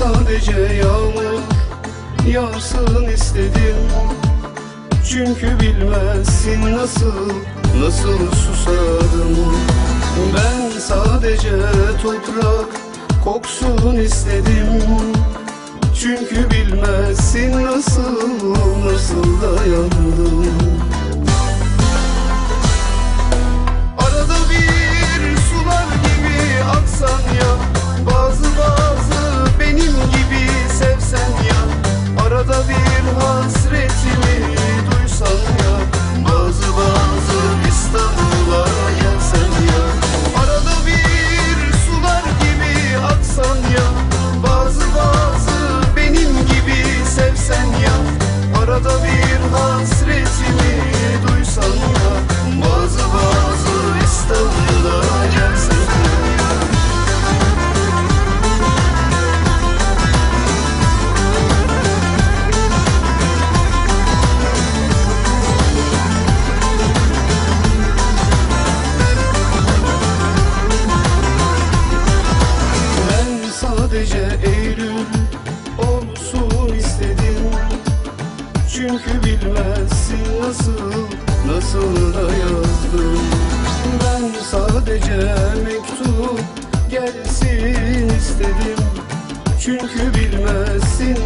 sadece yağmur yağsın istedim. Çünkü bilmezsin nasıl, nasıl susadım. Ben sadece toprak koksun istedim. Çünkü bilmezsin nasıl, nasıl dayandım. Arada bir hasretimi duysan ya Bazı bazı İstanbul'a Çünkü bilmezsin nasıl, nasıl da yazdım. Ben sadece mektup gelsin istedim. Çünkü bilmezsin